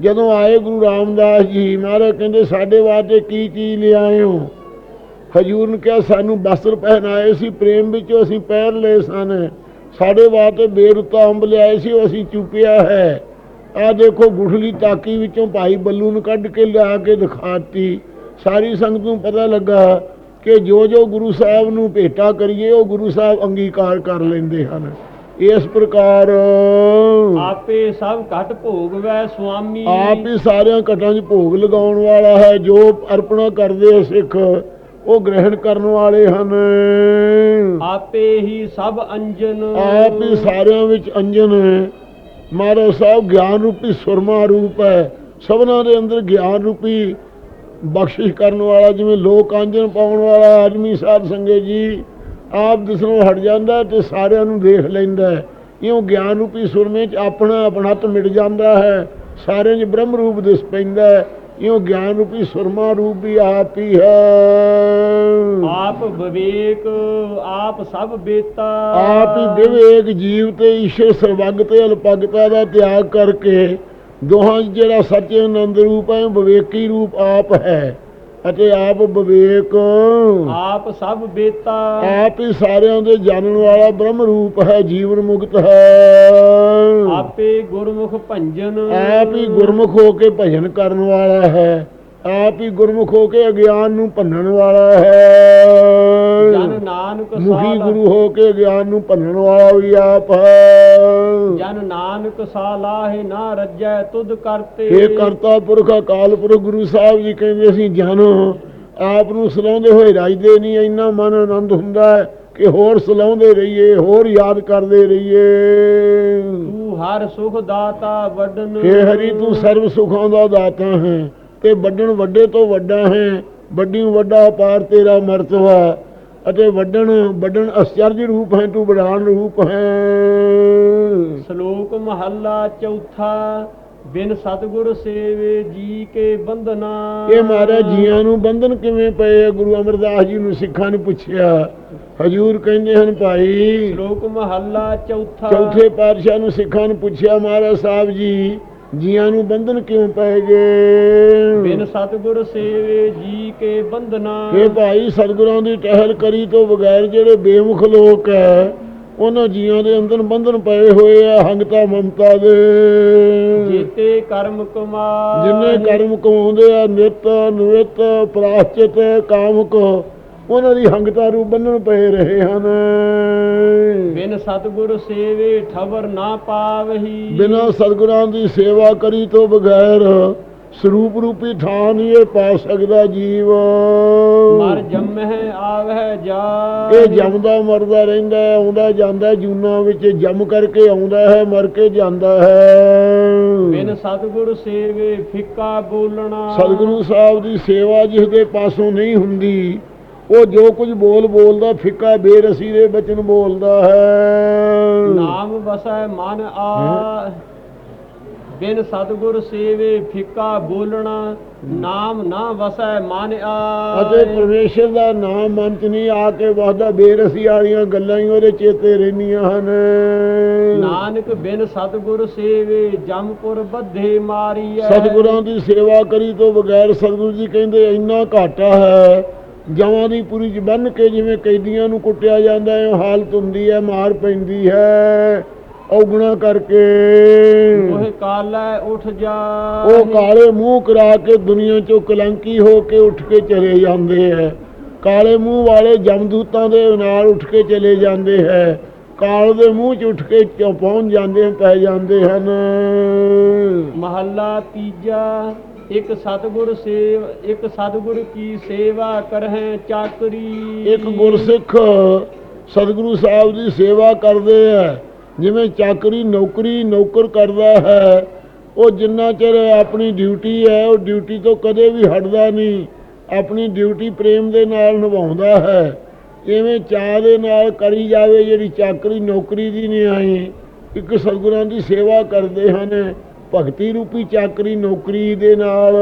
ਜਦੋਂ ਆਏ ਗੁਰੂ ਰਾਮਦਾਸ ਜੀ, ਮਹਾਰਾਜ ਕਹਿੰਦੇ, ਸਾਡੇ ਵਾਸਤੇ ਕੀ ਚੀਜ਼ ਲਿਆਏ ਹੋ? ਹਜੂਰ ਨੇ ਕਿਹਾ, ਸਾਨੂੰ ਬਸਤਰ ਪਹਿਨਾਏ ਸੀ, ਪ੍ਰੇਮ ਵਿੱਚੋਂ ਅਸੀਂ ਪਹਿਰ ਲਏ ਸਨ। ਸਾਡੇ ਵਾਸਤੇ ਬੇਰੁੱਤਾ ਅੰਬ ਲਿਆਏ ਸੀ, ਉਹ ਅਸੀਂ ਚੁੱਪਿਆ ਹੈ। ਆ ਦੇਖੋ, ਗੁਠਲੀ ਤਾਕੀ ਵਿੱਚੋਂ ਭਾਈ ਬੱਲੂ ਨੂੰ ਕੱਢ ਕੇ ਲਿਆ ਕੇ ਦਿਖਾਤੀ। ਸਾਰੀ ਸੰਗਤ ਨੂੰ ਪਤਾ ਲੱਗਾ ਕਿ ਜੋ ਜੋ ਗੁਰੂ ਸਾਹਿਬ ਨੂੰ ਭੇਟਾ ਕਰੀਏ ਉਹ ਗੁਰੂ ਸਾਹਿਬ ਅੰਗੀਕਾਰ ਕਰ ਲੈਂਦੇ ਹਨ। ਇਸ ਪ੍ਰਕਾਰ ਆਪੇ ਸਭ ਘਟ ਭੋਗਵੈ ਸੁਆਮੀ। ਆਪ ਹੀ ਸਾਰਿਆਂ ਘਟਾਂ 'ਚ ਭੋਗ ਲਗਾਉਣ ਵਾਲਾ ਹੈ। ਜੋ ਅਰਪਣਾ ਕਰਦੇ ਆ ਸਿੱਖ ਉਹ ਗ੍ਰਹਿਣ ਕਰਨ ਵਾਲੇ ਹਨ। ਆਪੇ ਹੀ ਸਭ ਅੰਜਨ। ਆਪ ਹੀ ਸਾਰਿਆਂ ਵਿੱਚ ਅੰਜਨ ਹੈ। ਮਹਾਰਾਜ ਸਾਹਿਬ ਗਿਆਨ ਰੂਪੀ ਸੁਰਮਾ ਰੂਪ ਹੈ। ਸਭਨਾਂ ਦੇ ਅੰਦਰ ਗਿਆਨ ਰੂਪੀ ਬਖਸ਼ਿਸ਼ ਕਰਨ ਵਾਲਾ ਜਿਵੇਂ ਲੋਕ ਅੰਜਨ ਪਾਉਣ ਵਾਲਾ ਆਦਮੀ ਸਾਧ ਸੰਗੇ ਜੀ ਆਪ ਦਿਸਣੋਂ ਹਟ ਜਾਂਦਾ ਤੇ ਸਾਰਿਆਂ ਨੂੰ ਦੇਖ ਲੈਂਦਾ ਇਉਂ ਗਿਆਨ ਰੂਪੀ ਸੁਰਮੇ 'ਚ ਆਪਣਾ ਆਪਣਤ ਮਿਟ ਜਾਂਦਾ ਹੈ। ਸਾਰਿਆਂ 'ਚ ਬ੍ਰਹਮ ਰੂਪ ਦਿਸ ਪੈਂਦਾ ਇਉਂ ਗਿਆਨ ਰੂਪੀ ਸੁਰਮਾ ਰੂਪ ਵੀ ਆਪ ਹੀ ਹੈ। ਆਪ ਵਿਵੇਕ ਆਪ ਸਭ ਬੇਤਾ। ਆਪ ਹੀ ਵਿਵੇਕ ਜੀਵ ਤੇ ਈਸ਼ਰ ਸਰਵੱਗ ਤੇ ਅਲਪਗਤਾ ਦਾ ਤਿਆਗ ਕਰਕੇ ਦੋਹਾਂ ਜਿਹੜਾ ਸੱਚੇ ਆਨੰਦ ਰੂਪ ਹੈ ਵਿਵੇਕੀ ਰੂਪ ਆਪ ਹੈ ਅਤੇ ਆਪ ਵਿਵੇਕ। ਆਪ ਸਭ ਬੇਤਾ। ਆਪ ਹੀ ਸਾਰਿਆਂ ਦੇ ਜਾਣਨ ਵਾਲਾ ਬ੍ਰਹਮ ਰੂਪ ਹੈ ਜੀਵਨ ਮੁਕਤ ਹੈ। ਆਪੇ ਗੁਰਮੁਖ ਭੰਜਨ। ਆਪ ਹੀ ਗੁਰਮੁਖ ਹੋ ਕੇ ਭਜਨ ਕਰਨ ਵਾਲਾ ਹੈ। ਆਪ ਹੀ ਗੁਰਮੁਖ ਹੋ ਕੇ ਅਗਿਆਨ ਨੂੰ ਭੰਨਣ ਵਾਲਾ ਹੈ। ਜਨ ਨਾਨਕ ਮੁਖੀ ਗੁਰੂ ਹੋ ਕੇ ਗਿਆਨ ਨੂੰ ਭੰਨਣ ਵਾਲਾ ਵੀ ਆਪ ਹੈ। ਜਨ ਨਾਨਕ ਸਾਲਾਹੇ ਨਾ ਰੱਜੈ ਤੁਧ ਕਰਤੇ। ਇਹ ਕਰਤਾ ਪੁਰਖ ਅਕਾਲ ਪੁਰਖ ਗੁਰੂ ਸਾਹਿਬ ਜੀ ਕਹਿੰਦੇ ਸੀ ਜਨ। ਆਪ ਨੂੰ ਸਲਾਉਂਦੇ ਹੋਏ ਰਾਜਦੇ ਨਹੀਂ ਇੰਨਾ ਮਨ ਆਨੰਦ ਹੁੰਦਾ ਹੈ ਕਿ ਹੋਰ ਸਲਾਉਂਦੇ ਰਹੀਏ ਹੋਰ ਯਾਦ ਕਰਦੇ ਰਹੀਏ। ਤੂੰ ਹਰ ਸੁਖ ਦਾਤਾ ਵਡਨ। ਹੇ ਹਰੀ ਤੂੰ ਸਰਬ ਸੁਖਾਂ ਦਾ ਦਾਤਾ ਹੈ। ਤੇ ਵੱਡਣ ਵੱਡੇ ਤੋਂ ਵੱਡਾ ਹੈ ਵੱਡੀ ਵੱਡਾ ਅਪਾਰ ਤੇਰਾ ਮਰਤਬਾ ਅਤੇ ਵੱਡਣ ਵੱਡਣ ਅਸਚਰਜ ਰੂਪ ਹੈ ਤੂੰ ਬੜਾਨ ਰੂਪ ਹੈ। ਸ਼ਲੋਕ ਮਹੱਲਾ ਚੌਥਾ ਬਿਨ ਸਤਗੁਰ ਸੇਵੇ ਜੀ ਕੇ ਬੰਧਨਾ। ਇਹ ਮਹਾਰਾਜ ਜੀਆਂ ਨੂੰ ਬੰਧਨ ਕਿਵੇਂ ਪਏ ਆ? ਗੁਰੂ ਅਮਰਦਾਸ ਜੀ ਨੂੰ ਸਿੱਖਾਂ ਨੇ ਪੁੱਛਿਆ। ਹਜੂਰ ਕਹਿੰਦੇ ਹਨ ਭਾਈ ਸ਼ਲੋਕ ਮਹੱਲਾ ਚੌਥਾ। ਚੌਥੇ ਪਾਤਸ਼ਾਹ ਨੂੰ ਸਿੱਖਾਂ ਨੇ ਪੁੱਛਿਆ ਮਹਾਰਾਜ ਸਾਹਿਬ ਜੀ ਜੀਆਂ ਨੂੰ ਬੰਧਨ ਕਿਉਂ ਬਿਨ ਗਏ? ਸਤਗੁਰ ਸੇਵੇ ਜੀ ਕੇ ਬੰਧਨਾ। ਇਹ ਭਾਈ ਸਤਿਗੁਰਾਂ ਦੀ ਟਹਿਲ ਕਰੀ ਤੋਂ ਬਗੈਰ ਜਿਹੜੇ ਬੇਮੁਖ ਲੋਕ ਹੈ ਉਹਨਾਂ ਜੀਆਂ ਦੇ ਅੰਦਰ ਬੰਧਨ ਪਏ ਹੋਏ ਆ ਹੰਗਤਾ ਮਮਤਾ ਦੇ। ਜੀਤੇ ਕਰਮ ਕਮਾ ਜਿੰਨੇ ਕਰਮ ਕਮਾਉਂਦੇ ਆ ਨਿਤ ਨਿਵਿਤ ਪ੍ਰਾਸ਼ਚਿਤ ਕਾਮਕ ਉਹਨਾਂ ਦੀ ਹੰਗਤਾ ਰੂ ਬੰਨਣ ਪਏ ਰਹੇ ਹਨ। ਬਿਨ ਸਤਗੁਰ ਸੇਵੇ ਠਵਰ ਨਾ ਪਾਵਹੀ। ਬਿਨਾਂ ਸਤਿਗੁਰਾਂ ਦੀ ਸੇਵਾ ਕਰੀ ਤੋਂ ਬਗੈਰ ਸਰੂਪ ਰੂਪੀ ਥਾਂ ਨਹੀਂ ਇਹ ਪਾ ਸਕਦਾ ਜੀਵ। ਮਰ ਜੰਮਹਿ ਆਵਹਿ ਜਾ ਇਹ ਜੰਮਦਾ ਮਰਦਾ ਰਹਿੰਦਾ ਹੈ ਆਉਂਦਾ ਜਾਂਦਾ ਜੂਨਾਂ ਵਿੱਚ ਜੰਮ ਕਰਕੇ ਆਉਂਦਾ ਹੈ ਮਰ ਕੇ ਜਾਂਦਾ ਬਿਨ ਹੈ ਸਤਗੁਰ ਸੇਵੇ ਫਿੱਕਾ ਬੋਲਣਾ। ਸਤਿਗੁਰੂ ਸਾਹਿਬ ਦੀ ਸੇਵਾ ਜਿਸ ਦੇ ਪਾਸੋਂ ਨਹੀਂ ਹੁੰਦੀ ਉਹ ਜੋ ਕੁਝ ਬੋਲ ਬੋਲਦਾ ਫਿੱਕਾ ਬੇਰਸੀ ਦੇ ਬਚਨ ਬੋਲਦਾ ਹੈ। ਨਾਮ ਵਸੈ ਮਨ ਆ। ਬਿਨ ਸਤਗੁਰ ਸੇਵੇ ਫਿੱਕਾ ਬੋਲਣਾ ਨਾਮ ਨਾ ਵਸੈ ਮਨ ਆ। ਅਤੇ ਪਰਮੇਸ਼ਰ ਦਾ ਨਾਮ ਮਨ ਚ ਨਹੀਂ ਆ ਕੇ ਵਸਦਾ ਬੇਰਸੀ ਵਾਲੀਆਂ ਗੱਲਾਂ ਹੀ ਉਹਦੇ ਚੇਤੇ ਰਹਿੰਦੀਆਂ ਹਨ। ਨਾਨਕ ਬਿਨ ਸਤਗੁਰ ਸੇਵੇ ਜਮਪੁਰ ਬੱਧੇ ਮਾਰੀਐ। ਸਤਿਗੁਰਾਂ ਦੀ ਸੇਵਾ ਕਰੀ ਤੋਂ ਬਗੈਰ ਸਤਿਗੁਰੂ ਜੀ ਕਹਿੰਦੇ ਇੰਨਾ ਘਾਟਾ ਹੈ। ਜਵਾਂ ਦੀ ਪੂਰੀ ਚ ਬੰਨ ਕੇ ਜਿਵੇਂ ਕੈਦੀਆਂ ਨੂੰ ਕੁੱਟਿਆ ਜਾਂਦਾ ਹੈ ਹਾਲਤ ਹੁੰਦੀ ਹੈ ਮਾਰ ਪੈਂਦੀ ਹੈ ਔਗਣਾ ਕਰਕੇ। ਉਹ ਕਾਲੈ ਉੱਠ ਜਾ। ਉਹ ਕਾਲੇ ਮੂੰਹ ਕਰਾ ਕੇ ਦੁਨੀਆ ਚੋਂ ਕਲੰਕੀ ਹੋ ਕੇ ਉੱਠ ਕੇ ਚਲੇ ਜਾਂਦੇ ਹੈ। ਕਾਲੇ ਮੂੰਹ ਵਾਲੇ ਜਮਦੂਤਾਂ ਦੇ ਨਾਲ ਉੱਠ ਕੇ ਚਲੇ ਜਾਂਦੇ ਹੈ। ਕਾਲ ਦੇ ਮੂੰਹ ਚ ਉੱਠ ਕੇ ਚੋਂ ਪਹੁੰਚ ਜਾਂਦੇ ਪੈ ਜਾਂਦੇ ਹਨ? ਮਹੱਲਾ ਤੀਜਾ। ਇੱਕ ਸਤਗੁਰ ਸੇਵ, ਇੱਕ ਸਤਗੁਰ ਕੀ ਸੇਵਾ ਕਰਹਿ ਚਾਕਰੀ। ਇੱਕ ਗੁਰਸਿੱਖ ਸਤਿਗੁਰੂ ਸਾਹਿਬ ਦੀ ਸੇਵਾ ਕਰਦੇ ਆ ਜਿਵੇਂ ਚਾਕਰੀ, ਨੌਕਰੀ, ਨੌਕਰ ਕਰਦਾ ਹੈ, ਉਹ ਜਿੰਨਾ ਚਿਰ ਆਪਣੀ ਡਿਊਟੀ ਹੈ, ਉਹ ਡਿਊਟੀ ਤੋਂ ਕਦੇ ਵੀ ਹਟਦਾ ਨਹੀਂ। ਆਪਣੀ ਡਿਊਟੀ ਪ੍ਰੇਮ ਦੇ ਨਾਲ ਨਿਭਾਉਂਦਾ ਹੈ। ਇਵੇਂ ਚਾਹ ਦੇ ਨਾਲ ਕਰੀ ਜਾਵੇ ਜਿਹੜੀ ਚਾਕਰੀ, ਨੌਕਰੀ ਦੀ ਨਹੀਂ ਆਈ, ਇੱਕ ਸਤਿਗੁਰਾਂ ਦੀ ਸੇਵਾ ਕਰਦੇ ਹਨ। ਭਗਤੀ ਰੂਪੀ ਚਾਕਰੀ ਨੌਕਰੀ ਦੇ ਨਾਲ।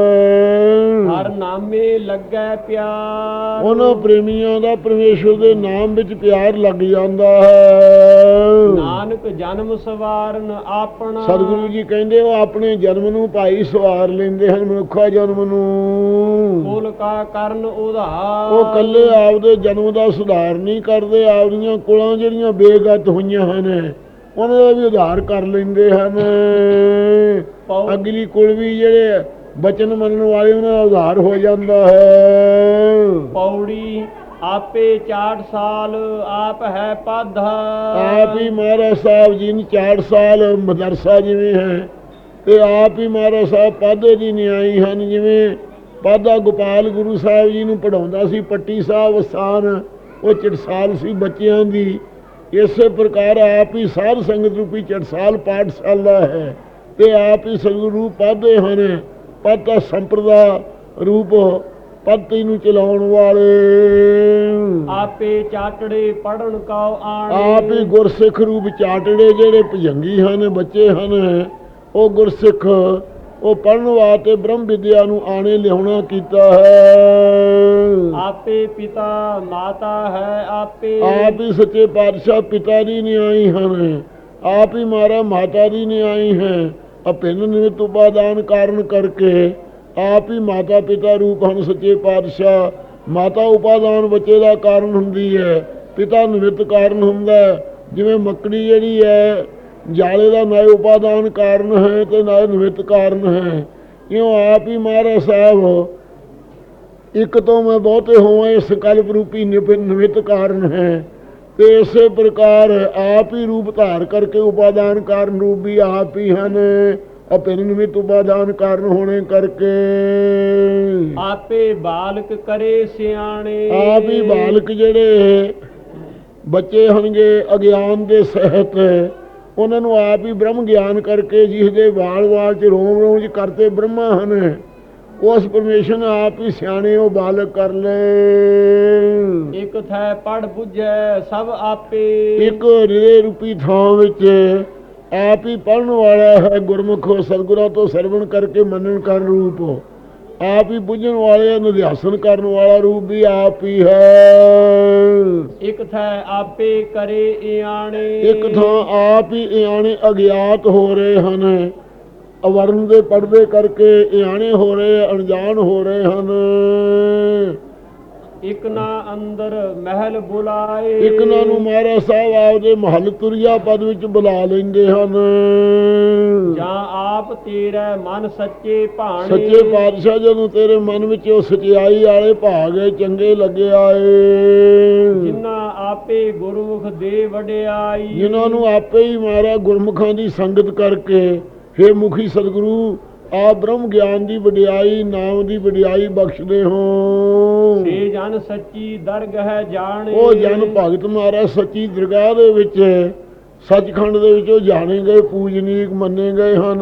ਹਰ ਨਾਮੇ ਲੱਗੈ ਪਿਆਰ। ਉਹਨਾਂ ਪ੍ਰੇਮੀਆਂ ਦਾ ਪਰਮੇਸ਼ਰ ਦੇ ਨਾਮ ਵਿੱਚ ਪਿਆਰ ਲੱਗ ਜਾਂਦਾ ਹੈ। ਨਾਨਕ ਜਨਮ ਸਵਾਰਨ ਆਪਣਾ। ਸਤਿਗੁਰੂ ਜੀ ਕਹਿੰਦੇ ਉਹ ਆਪਣੇ ਜਨਮ ਨੂੰ ਭਾਈ ਸਵਾਰ ਲੈਂਦੇ ਹਨ ਮਨੁੱਖਾ ਜਨਮ ਨੂੰ। ਕੁਲ ਕਾ ਕਰਨ ਉਧਾਰ। ਉਹ ਕੱਲੇ ਆਪਦੇ ਜਨਮ ਦਾ ਸੁਧਾਰ ਨਹੀਂ ਕਰਦੇ ਆਪਦੀਆਂ ਕੁਲਾਂ ਜਿਹੜੀਆਂ ਬੇਗਤ ਹੋਈਆਂ ਹਨ। ਉਹਨਾਂ ਦਾ ਵੀ ਉਧਾਰ ਕਰ ਲੈਂਦੇ ਹਨ। ਅਗਲੀ ਕੁਲ ਵੀ ਜਿਹੜੇ ਬਚਨ ਮੰਨਣ ਵਾਲੇ ਉਹਨਾਂ ਦਾ ਉਧਾਰ ਹੋ ਜਾਂਦਾ ਹੈ। ਪੌੜੀ ਆਪੇ 4 ਸਾਲ ਆਪ ਹੈ ਪਾਧਾ। ਆਪ ਹੀ ਮਹਾਰਾਜ ਸਾਹਿਬ ਜੀ ਨੇ 4 ਸਾਲ ਮਦਰਸਾ ਜਿਵੇਂ ਹੈ। ਤੇ ਆਪ ਹੀ ਮਹਾਰਾਜ ਸਾਹਿਬ ਪਾਦੇ ਦੀ ਨਿਆਈ ਹਨ ਜਿਵੇਂ ਪਾਦਾ ਗੋਪਾਲ ਗੁਰੂ ਸਾਹਿਬ ਜੀ ਨੂੰ ਪੜਾਉਂਦਾ ਸੀ ਪੱਟੀ ਸਾਹਿਬ ਅਸਥਾਨ ਉਹ ਚਟਸਾਲ ਸੀ ਬੱਚਿਆਂ ਦੀ। ਇਸੇ ਪ੍ਰਕਾਰ ਆਪ ਹੀ ਸਾਧ ਸੰਗਤ ਰੂਪੀ ਚਟਸਾਲ ਪਾਠਸ਼ਾਲਾ ਹੈ ਤੇ ਆਪ ਹੀ ਸਤਿਗੁਰੂ ਪਾਦੇ ਹਨ। ਪਾਤਾ ਸੰਪਰਦਾ ਰੂਪ ਪੱਤੀ ਨੂੰ ਚਲਾਉਣ ਵਾਲੇ। ਆਪੇ ਚਾਟੜੇ ਪੜਨ ਕਉ ਆਣੇ। ਆਪ ਹੀ ਗੁਰਸਿੱਖ ਰੂਪ ਚਾਟੜੇ ਜਿਹੜੇ ਭਜੰਗੀ ਹਨ ਬੱਚੇ ਹਨ ਉਹ ਗੁਰਸਿੱਖ ਉਹ ਪੜਨ ਵਾਸਤੇ ਬ੍ਰਹਮ ਵਿਦਿਆ ਨੂੰ ਆਣੇ ਲਿਆਉਣਾ ਕੀਤਾ ਹੈ। ਆਪੇ ਪਿਤਾ ਮਾਤਾ ਹੈ ਆਪੇ। ਆਪ ਹੀ ਸੱਚੇ ਪਾਤਸ਼ਾਹ ਪਿਤਾ ਜੀ ਨੇ ਆਈ ਹਨ। ਆਪ ਹੀ ਮਾਰਾ ਮਾਤਾ ਜੀ ਨੇ ਆਈ ਹੈ ਅਭਿੰਨ ਨਿਮਿਤ ਉਪਾਦਾਨ ਕਾਰਨ ਕਰਕੇ ਆਪ ਹੀ ਮਾਤਾ ਪਿਤਾ ਰੂਪ ਹਨ ਸੱਚੇ ਪਾਤਸ਼ਾਹ। ਮਾਤਾ ਉਪਾਦਾਨ ਬੱਚੇ ਦਾ ਕਾਰਨ ਹੁੰਦੀ ਹੈ। ਪਿਤਾ ਨਿਮਿਤ ਕਾਰਨ ਹੁੰਦਾ। ਜਿਵੇਂ ਮੱਕੜੀ ਜਿਹੜੀ ਹੈ ਜਾਲੇ ਦਾ ਨਾ ਉਪਾਦਾਨ ਕਾਰਨ ਹੈ ਤੇ ਨਾ ਨਿਮਿਤ ਕਾਰਨ ਹੈ। ਇਉਂ ਆਪ ਹੀ ਮਹਾਰਾਜ ਸਾਹਿਬ ਇੱਕ ਤੋਂ ਮੈਂ ਬਹੁਤੇ ਹੋਵਾਂ ਇਸ ਕਲਪ ਰੂਪੀ ਨਿਮਿਤ ਕਾਰਨ ਹੈ। ਤੇ ਇਸੇ ਪ੍ਰਕਾਰ ਆਪ ਹੀ ਰੂਪ ਧਾਰ ਕਰਕੇ ਉਪਾਦਾਨ ਕਾਰਨ ਰੂਪ ਵੀ ਆਪ ਹੀ ਹਨ ਅਪਿਨ ਨਿਮਿਤ ਉਪਾਦਾਨ ਕਾਰਨ ਹੋਣੇ ਕਰਕੇ। ਆਪੇ ਬਾਲਕ ਕਰੇ ਸਿਆਣੇ। ਆਪ ਹੀ ਬਾਲਕ ਜਿਹੜੇ ਬੱਚੇ ਹੋਣਗੇ ਅਗਿਆਨ ਦੇ ਸਹਿਤ ਉਹਨਾਂ ਨੂੰ ਆਪ ਹੀ ਬ੍ਰਹਮ ਗਿਆਨ ਕਰਕੇ ਜਿਸ ਦੇ ਵਾਲ ਵਾਲ ਚ ਰੋਮ ਰੋਮ ਚ ਕਰਤੇ ਬ੍ਰਹਮਾ ਹਨ ਉਸ ਪਰਮੇਸ਼ਰ ਨੇ ਆਪ ਹੀ ਸਿਆਣੇ ਉਹ ਬਾਲਕ ਕਰ ਲਏ। ਇਕ ਥੈ ਪੜ ਬੁਝੈ ਸਭ ਆਪੇ। ਇੱਕ ਰੇ ਰੂਪੀ ਥਾਂ ਵਿੱਚ ਆਪ ਹੀ ਪੜਨ ਵਾਲਾ ਹੈ ਗੁਰਮੁਖ ਸਤਿਗੁਰਾਂ ਤੋਂ ਸਰਵਣ ਕਰਕੇ ਮੰਨਣ ਕਰ ਰੂਪ। ਆਪ ਹੀ ਬੁੱਝਣ ਵਾਲੇ ਨਿਧਿਆਸਨ ਕਰਨ ਵਾਲਾ ਰੂਪ ਵੀ ਆਪ ਹੀ ਹੈ। ਇਕ ਥੈ ਆਪੇ ਕਰੇ ਇਆਣੇ। ਇੱਕ ਥਾਂ ਆਪ ਹੀ ਇਆਣੇ ਅਗਿਆਤ ਹੋ ਰਹੇ ਹਨ। ਅਵਰਨ ਦੇ ਪਰਦੇ ਕਰਕੇ ਇਆਣੇ ਹੋ ਰਹੇ ਅਣਜਾਣ ਹੋ ਰਹੇ ਹਨ। ਇਕ ਨਾ ਅੰਦਰ ਮਹਿਲ ਬੁਲਾਏ। ਇੱਕ ਨਾ ਨੂੰ ਮਹਾਰਾਜ ਸਾਹਿਬ ਆਪਦੇ ਮਹੱਲ ਤੁਰਿਆ ਪਦ ਵਿੱਚ ਬੁਲਾ ਲੈਂਦੇ ਹਨ। ਜਾਂ ਆਪ ਤੇਰੇ ਮਨ ਸੱਚੇ ਭਾਣੇ। ਸੱਚੇ ਪਾਤਸ਼ਾਹ ਜਦੋਂ ਤੇਰੇ ਮਨ ਵਿੱਚ ਉਹ ਸਚਾਈ ਵਾਲੇ ਭਾਗੇ ਚੰਗੇ ਲੱਗੇ ਆਏ। ਜਿਨ੍ਹਾਂ ਆਪੇ ਗੁਰਮੁਖ ਦੇ ਵਡਿਆਈ। ਜਿਨ੍ਹਾਂ ਨੂੰ ਆਪੇ ਹੀ ਮਾਰਾ ਗੁਰਮੁਖਾਂ ਦੀ ਸੰਗਤ ਕਰਕੇ ਹੇ ਮੁਖੀ ਸਤਿਗੁਰੂ ਆ ਬ੍ਰਹਮ ਗਿਆਨ ਦੀ ਵਡਿਆਈ ਨਾਮ ਦੀ ਵਡਿਆਈ ਬਖਸ਼ਦੇ ਹੋ। ਸੇ ਜਨ ਸੱਚੀ ਦਰਗਹਿ ਜਾਣੇ। ਉਹ ਜਨ ਭਗਤ ਮਾਰਾ ਸੱਚੀ ਦਰਗਾਹ ਦੇ ਵਿੱਚ ਸੱਚਖੰਡ ਦੇ ਵਿੱਚ ਉਹ ਜਾਣੇ ਗਏ ਪੂਜਨੀਕ ਮੰਨੇ ਗਏ ਹਨ।